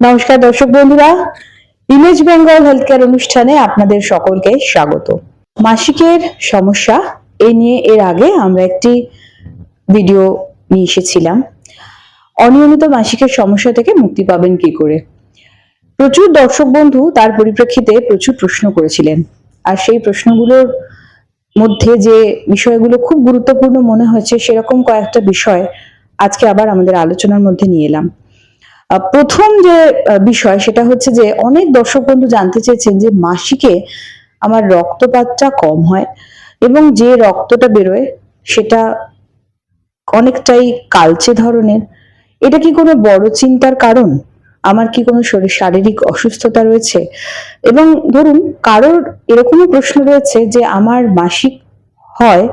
নমস্কার দর্শক বন্ধুরা ইমেজ বেঙ্গল হেলথ কেয়ার অনুষ্ঠানে আপনাদের সকলকে স্বাগত। মাসিকের সমস্যা এ নিয়ে এর আগে আমরা একটি ভিডিও নিয়ে এসেছিলাম। অনিয়মিত মাসিকের সমস্যা থেকে মুক্তি পাবেন কি করে? প্রচুর দর্শক বন্ধু তার পরিপ্রেক্ষিতে প্রচুর প্রশ্ন করেছিলেন। আর সেই প্রশ্নগুলোর মধ্যে যে বিষয়গুলো খুব গুরুত্বপূর্ণ মনে হয়েছে, সেরকম কয়েকটা বিষয় আজকে আবার আমাদের আলোচনার মধ্যে নিয়ে এলাম। প্রথম যে বিষয় সেটা হচ্ছে যে, অনেক দর্শক বন্ধু জানতে চেয়েছেন যে মাসিকে আমার রক্তপাতটা কম হয় এবং যে রক্তটা বেরোয় সেটা অনেকটাই কালচে ধরনের। এটা কি কোনো বড় চিন্তার কারণ? আমার কি কোনো শরীর শারীরিক অসুস্থতা রয়েছে? এবং ধরুন, কারোর এরকমও প্রশ্ন রয়েছে যে, আমার মাসিক হয়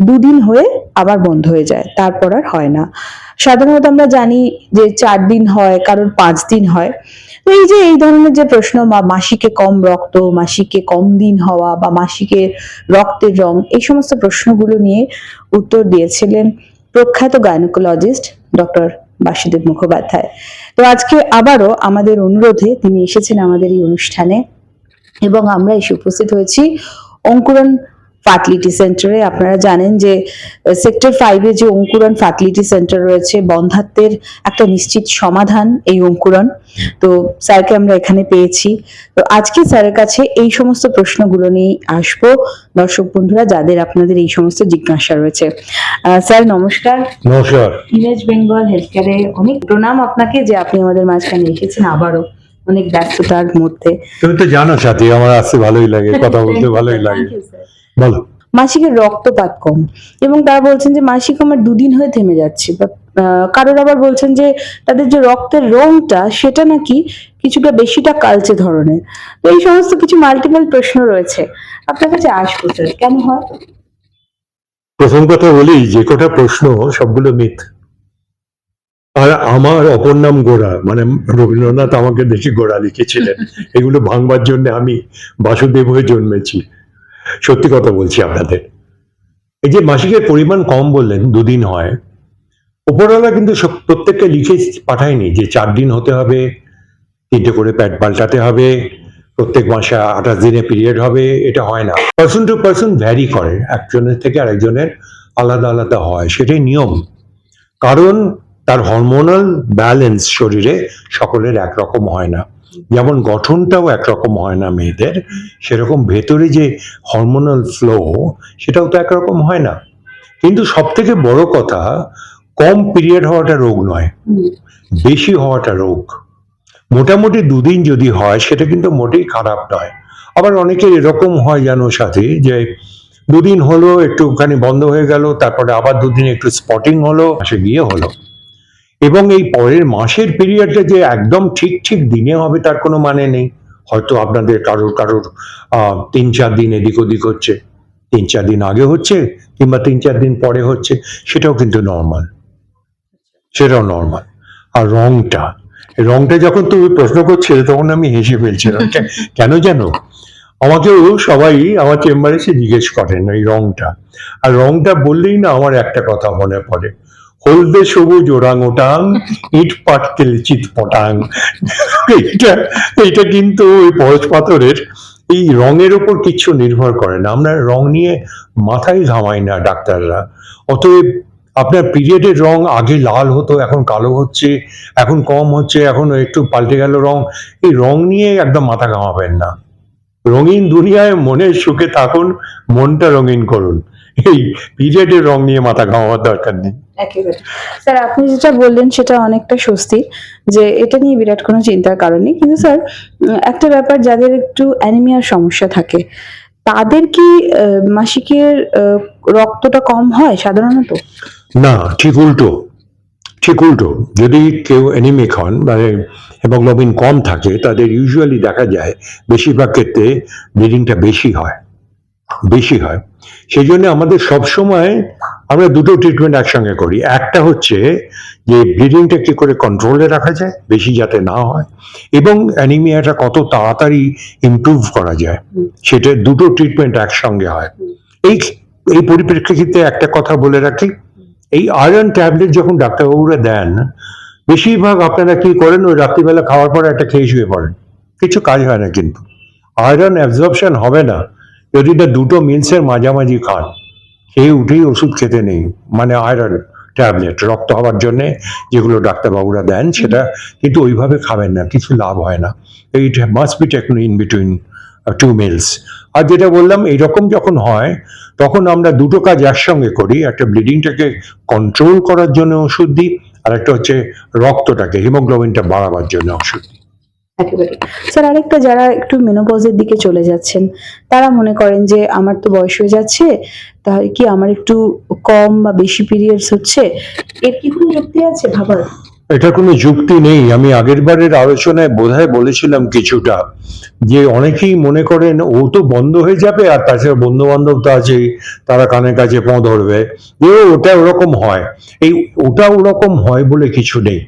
দুদিন হয়ে আবার বন্ধ হয়ে যায়, তারপর আর হয় না। সাধারণত আমরা জানি যে চার দিন হয়, কারোর পাঁচ দিন হয়। তো এই যে, এই ধরনের যে প্রশ্ন বা মাসিকে কম রক্ত, মাসিকে কম দিন হওয়া বা মাসিকে রক্তের রং, এই সমস্ত প্রশ্নগুলো নিয়ে উত্তর দিয়েছিলেন প্রখ্যাত গাইনোকোলজিস্ট ডক্টর বাসুদেব মুখোপাধ্যায়। তো আজকে আবারও আমাদের অনুরোধে তিনি এসেছেন আমাদের এই অনুষ্ঠানে এবং আমরা এসে উপস্থিত হয়েছি অঙ্কুরন ফার্টিলিটি সেন্টারে। আপনারা জানেন যে সেক্টর ফাইভে যে অঙ্কুরন ফার্টিলিটি সেন্টার রয়েছে বন্ধাত্বের একটা নিশ্চিত সমাধান এই অঙ্কুরন। তো স্যারকে আমরা এখানে পেয়েছি। তো আজকে স্যারের কাছে এই সমস্ত প্রশ্নগুলো নিয়ে আসব। দর্শক বন্ধুরা যাদের আপনাদের এই সমস্ত জিজ্ঞাসা রয়েছে। স্যার নমস্কার। নমস্কার। ইমেজ বেঙ্গল হেলথ কেয়ারে অনেক প্রণাম আপনাকে যে আপনি আমাদের মাঝখানে এসেছেন আবারও অনেক ব্যস্ততার মধ্যে। তুমি তো জানো সাথী আমার আসতে ভালোই লাগে কথা বলতে ভালোই লাগে. বলো। মাসিকের রক্তপাত কম এবং তারা বলছেন যে মাসিক আমার দুদিন হয়ে থেমে যাচ্ছে। বা কারোর আবার বলছেন যে তাদের যে রক্তের রংটা সেটা নাকি কিছুটা বেশিটা কালচে ধরনের। তো এই সমস্ত কিছু মাল্টিপল প্রশ্ন রয়েছে। আপনার কাছে আসব স্যার কেন হয়? প্রথম কথা বলি যে কটা প্রশ্ন সবগুলো মিথ। আর আমার অপর নাম গোড়া মানে রবীন্দ্রনাথ আমাকে বেশি গোড়া লিখেছিলেন। এগুলো ভাঙবার জন্য আমি বাসুদেব হয়ে জন্মেছি। সত্যি কথা বলছি আপনাদের। এই যে মাসিকের পরিমাণ কম বললেন, দুদিন হয়। উপরওয়ালা কিন্তু প্রত্যেককে লিখে পাঠায়নি যে চার দিন হতে হবে, তিনটে করে প্যাড পাল্টাতে হবে, প্রত্যেক মাসে আঠাশ দিনে পিরিয়ড হবে, এটা হয় না। পার্সন টু পার্সন ভ্যারি করে, একজনের থেকে আরেকজনের আলাদা আলাদা হয়, সেটাই নিয়ম। কারণ তার হরমোনাল ব্যালেন্স শরীরে সকলের একরকম হয় না। যেমন গঠনটাও একরকম হয় না মেয়েদের, সেরকম ভেতরে যে হরমোনাল ফ্লো সেটাও তো একরকম হয় না। কিন্তু সব থেকে বড় কথা, কম পিরিয়ড হওয়াটা রোগ নয়, বেশি হওয়াটা রোগ। মোটামুটি দুদিন যদি হয়, সেটা কিন্তু মোটেই খারাপ নয়। আবার অনেকের এরকম হয় জানো সাথে, যে দুদিন হলো, একটুখানি বন্ধ হয়ে গেল, তারপরে আবার দুদিন একটু স্পটিং হলো সে গিয়ে হলো। এবং এই পরের মাসের পিরিয়ডটা যে একদম ঠিক ঠিক দিনে হবে তার কোনো মানে নেই। হয়তো আপনাদের কারোর কারোর তিন, চার দিন এদিক ওদিক হচ্ছে। তিন, চার দিন আগে হচ্ছে কিংবা তিন, চার দিন পরে হচ্ছে, সেটাও কিন্তু নর্মাল সেটাও নর্মাল আর রংটা রংটা যখন তুমি প্রশ্ন করছিলে তখন আমি হেসে ফেলছিলাম। কেন জানো? আমাকেও সবাই আমার চেম্বারে এসে জিজ্ঞেস করেন এই রংটা। আর রংটা বললেই না আমার একটা কথা মনে পড়ে। হলদে সবুজ ওরাং ওটাং, ইট পাটকেল চিত পটাং। এইটা এইটা কিন্তু ওই পরশ পাথরের এই রঙের উপর কিচ্ছু নির্ভর করে না। আমরা রং নিয়ে মাথায় ঘামাই না ডাক্তাররা। অতএব আপনার পিরিয়ডের রং আগে লাল হতো, এখন কালো হচ্ছে, এখন কম হচ্ছে, এখন একটু পাল্টে গেল রং। এই রং নিয়ে একদম মাথা ঘামাবেন না। রঙিন দুনিয়ায় মনের সুখে থাকুন, মনটা রঙিন করুন। এই পিরিয়ডের রং নিয়ে মাথা ঘামাবার দরকার নেই। স্যার আপনি যেটা বললেন সেটা অনেকটা স্বস্তি, যে এটা নিয়ে বিরাট কোনো চিন্তার কারণ নেই। কিন্তু স্যার একটা ব্যাপার যাদের একটু অ্যানিমিয়ার সমস্যা থাকে, তাদের কি মাসিকের রক্তটা কম হয় সাধারণত? না, ঠিক উল্টো। ঠিক উল্টো। যদি কেউ অ্যানিমিক হন মানে হেমোগ্লোবিন কম থাকে, তাদের ইউজুয়ালি দেখা যায় বেশিরভাগ ক্ষেত্রে ব্লিডিংটা বেশি হয়। বেশি হয়। সেই জন্য আমাদের সবসময় আমরা দুটো ট্রিটমেন্ট একসঙ্গে করি। একটা হচ্ছে যে ব্লিডিংটা কি করে কন্ট্রোলে রাখা যায়, বেশি যাতে না হয়, এবং অ্যানিমিয়াটা কত তাড়াতাড়ি ইমপ্রুভ করা যায়, সেটা দুটো ট্রিটমেন্ট একসঙ্গে হয়। এই এই পরিপ্রেক্ষিতে একটা কথা বলে রাখি, এই আয়রন ট্যাবলেট যখন ডাক্তারবাবুরা দেন, বেশিরভাগ আপনারা কি করেন, ওই রাত্রিবেলা খাওয়ার পরে একটা খেয়ে শুয়ে পড়েন। কিছু কাজ হয় না কিন্তু। আয়রন অ্যাবজর্পশন হবে না, যদি না দুটো মিলসের মাঝামাঝি খান। খেয়ে উঠেই ওষুধ খেতে নেই। মানে আয়রন ট্যাবলেট রক্ত হওয়ার জন্য যেগুলো ডাক্তারবাবুরা দেন সেটা কিন্তু ওইভাবে খাবেন না কিছু লাভ হয় না। It must be taken in between two meals আর যেটা বললাম এইরকম যখন হয় তখন আমরা দুটো কাজ একসঙ্গে করি। একটা ব্লিডিংটাকে কন্ট্রোল করার জন্য ওষুধ দিই আর একটা হচ্ছে রক্তটাকে হিমোগ্লোবিনটা বাড়াবার জন্য ওষুধ দিই। একেবারে স্যার, আরেকটা যারা একটু মেনোপজের দিকে চলে যাচ্ছেন, তারা মনে করেন যে আমার তো বয়স হয়ে যাচ্ছে, তাহলে কি আমার একটু কম বা বেশি পিরিয়ডস হচ্ছে? এর কি কোনো যুক্তি আছে ভাবার? এটার কোনো যুক্তি নেই। আমি আগের বারের আলোচনায় বোধহয় বলেছিলাম কিছুটা, যে অনেকেই মনে করেন ও তো বন্ধ হয়ে যাবে, আর তাছাড়া বন্ধু বান্ধব তো আছেই, তারা কানের কাছে পঁ ধরবে। ওটা ওরকম হয়। এই ওটা ওরকম হয় বলে কিছু নেই।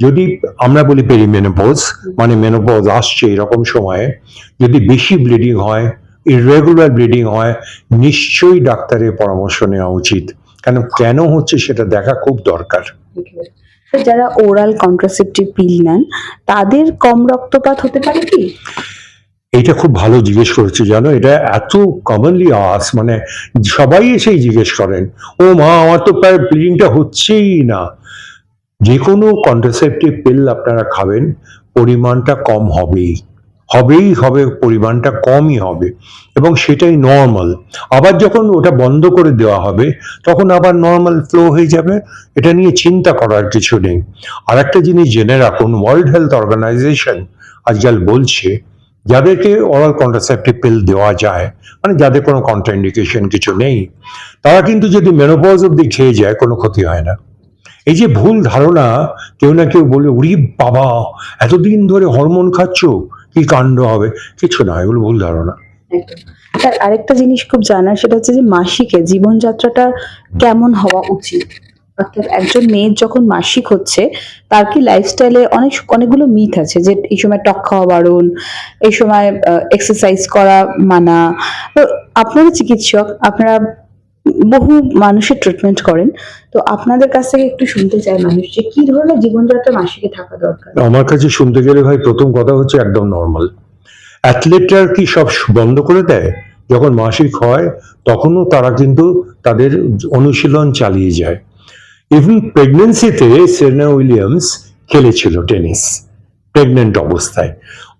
যদি আমরা বলি পেরিমেনোপজ মানে মেনোপজ আসছে এরকম সময়ে যদি বেশি ব্লিডিং হয় ইরেগুলার ব্লিডিং হয় নিশ্চয়ই ডাক্তারের পরামর্শ নেওয়া উচিত। কেন কেন হচ্ছে সেটা দেখা খুব দরকার। যারা ওরাল কন্ট্রাসেপটিভ পিল নেন তাদের কম রক্তপাত হতে পারে কি? এইটা খুব ভালো জিজ্ঞেস করেছে জানো? এটা এত কমনলি আস মানে সবাই এসেই জিজ্ঞেস করেন ও মা আমার তো প্রায় ব্লিডিংটা হচ্ছেই না। যে কোনো কন্ট্রাসেপটিভ পিল আপনারা খাবেন, পরিমাণটা কম হবেই। হবেই হবে, পরিমাণটা কমই হবে। এবং সেটাই নর্মাল আবার যখন ওটা বন্ধ করে দেওয়া হবে, তখন আবার নর্মাল ফ্লো হয়ে যাবে। এটা নিয়ে চিন্তা করার কিছু নেই। আর একটা জিনিস জেনে রাখুন ওয়ার্ল্ড হেলথ অর্গানাইজেশন আজকাল বলছে, যাদেরকে অরাল কন্ট্রাসেপটিভ পিল দেওয়া যায় মানে যাদের কোনো কন্ট্রাইন্ডিকেশন কিছু নেই, তারা কিন্তু যদি মেনোপজ অব্দি খেয়ে যায়, কোনো ক্ষতি হয় না। এই যে ভুল ধারণা, কেউ না কেউ বলে উড়ি বাবা, এতদিন ধরে হরমোন খাচ্ছ? কি কাণ্ড হবে? কিছু না, এগুলো ভুল ধারণা। স্যার আরেকটা জিনিস খুব জানার, সেটা হচ্ছে যে মাসিকে জীবনযাত্রাটা কেমন হওয়া উচিত? অর্থাৎ একজন মেয়ের যখন মাসিক হচ্ছে, তার কি লাইফস্টাইলে অনেক, অনেকগুলো মিথ আছে, যে এই সময় টক খাওয়া বারণ, এই সময় এক্সারসাইজ করা মানা। তো আপনারা চিকিৎসক, আপনারা বহু মানুষের ট্রিটমেন্ট করেন। তো আপনাদের কাছ থেকে একটু শুনতে চাই মানুষ, যে কি ধরনের জীবনযাত্রা মাসিকে থাকা দরকার? আমার কাছে শুনতে গেলে ভাই প্রথম কথা হচ্ছে একদম নর্মাল অ্যাথলেটরা কি সব বন্ধ করে দেয়? যখন মাসিক হয়, তখনও তারা কিন্তু তাদের অনুশীলন চালিয়ে যায়। ইভেন প্রেগনেন্সিতে সেরেনা উইলিয়ামস খেলেছিল টেনিস প্রেগনেন্ট অবস্থায়।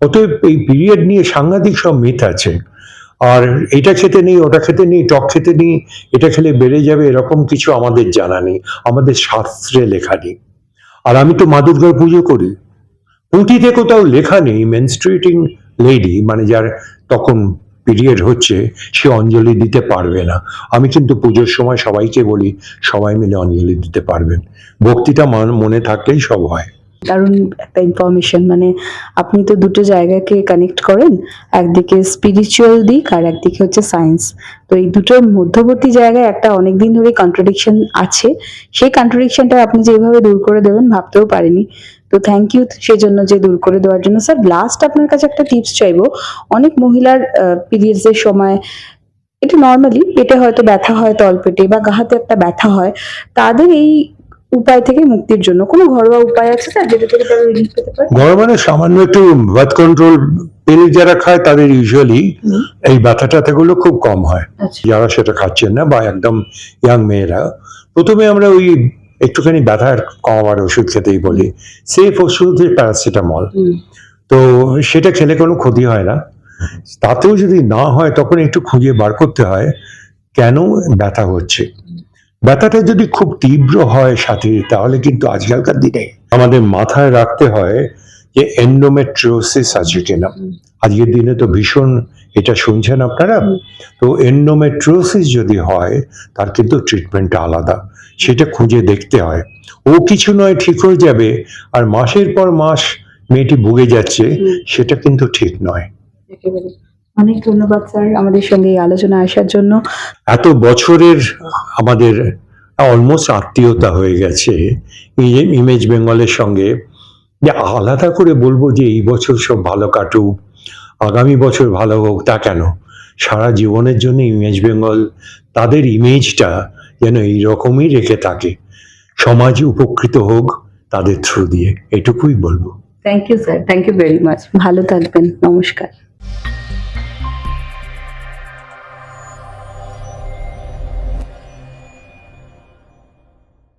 অতএব এই পিরিয়ড নিয়ে সাংঘাতিক সব মিথ আছে। আর এটা খেতে নেই, ওটা খেতে নেই, টক খেতে নেই, এটা খেলে বেড়ে যাবে, এরকম কিছু আমাদের জানা নেই, আমাদের শাস্ত্রে লেখা নেই। আর আমি তো মা দুর্গার পুজো করি। পুঁটিতে কোথাও লেখা নেই মেনস্ট্রেটিং লেডি মানে যার তখন পিরিয়ড হচ্ছে, সে অঞ্জলি দিতে পারবে না। আমি কিন্তু পুজোর সময় সবাইকে বলি, সবাই মিলে অঞ্জলি দিতে পারবেন। ভক্তিটা মনে থাকলেই সব হয়। দারুণ একটা ইনফরমেশন মানে আপনি তো দুটো জায়গাকে কানেক্ট করেন, একদিকে স্পিরিচুয়াল দিক আর একদিকে হচ্ছে সায়েন্স তো এই দুটোর মধ্যবর্তী জায়গায় একটা অনেকদিন ধরে কন্ট্রাডিকশন আছে। সেই কন্ট্রাডিকশনটা আপনি যেভাবে দূর করে দেবেন ভাবতেও পারিনি। তো থ্যাংক ইউ সেজন্য যে দূর করে দেওয়ার জন্য। স্যার লাস্ট আপনার কাছে একটা টিপস চাইব। অনেক মহিলার পিরিয়ডস এর সময় এটা নর্মালি পেটে হয়তো ব্যথা হয়, তলপেটে বা গাহাতে একটা ব্যথা হয়, তাদের এই উপায় থেকে মুক্তির জন্য। কোনো ঘরোয়া উপায় আছে স্যার যেটা থেকে তারা রিলিফ পেতে পারে? ঘর মানে সামান্য একটু বার্থ কন্ট্রোল পিল যারা খায় তাদের ইউজুয়ালি এই ব্যথা ট্যাথাগুলো খুব কম হয়। আচ্ছা। যারা সেটা খাচ্ছেন না বা একদম ইয়াং মেয়েরা। প্রথমে আমরা ওই একটুখানি ব্যথার কমাবার ওষুধ খেতেই বলি। সেফ ওষুধ প্যারাসিটামল তো সেটা খেলে কোনো ক্ষতি হয় না। তাতেও যদি না হয় তখন একটু খুঁজে বার করতে হয় কেন ব্যথা হচ্ছে? ব্যথাটা যদি খুব তীব্র হয় সাথে তাহলে কিন্তু আজকালকার দিনে আমাদের মাথায় রাখতে হয় যে এন্ডোমেট্রিওসিস আছে কিনা আজকের দিনে তো ভীষণ এটা শুনছেন আপনারা? তো এন্ডোমেট্রিওসিস যদি হয় তার কিন্তু ট্রিটমেন্টটা আলাদা। সেটা খুঁজে দেখতে হয়। ও কিছু নয় ঠিক হয়ে যাবে আর মাসের পর মাস মেয়েটি ভুগে যাচ্ছে সেটা কিন্তু ঠিক নয়। অনেক ধন্যবাদ স্যার আমাদের সঙ্গে এই আলোচনা আসার জন্য। এত বছরের আমাদের অলমোস্ট আত্মীয়তা হয়ে গেছে ইমেজ বেঙ্গলের সঙ্গে। যে আলাদা করে বলব যে এই বছর সব ভালো কাটুক আগামী বছর ভালো হোক তা কেন? সারা জীবনের জন্য ইমেজ বেঙ্গল তাদের ইমেজটা যেন এইরকমই রেখে থাকে। সমাজ উপকৃত হোক তাদের থ্রু দিয়ে এটুকুই বলব। Thank you sir thank you very much ভালো থাকবেন। নমস্কার।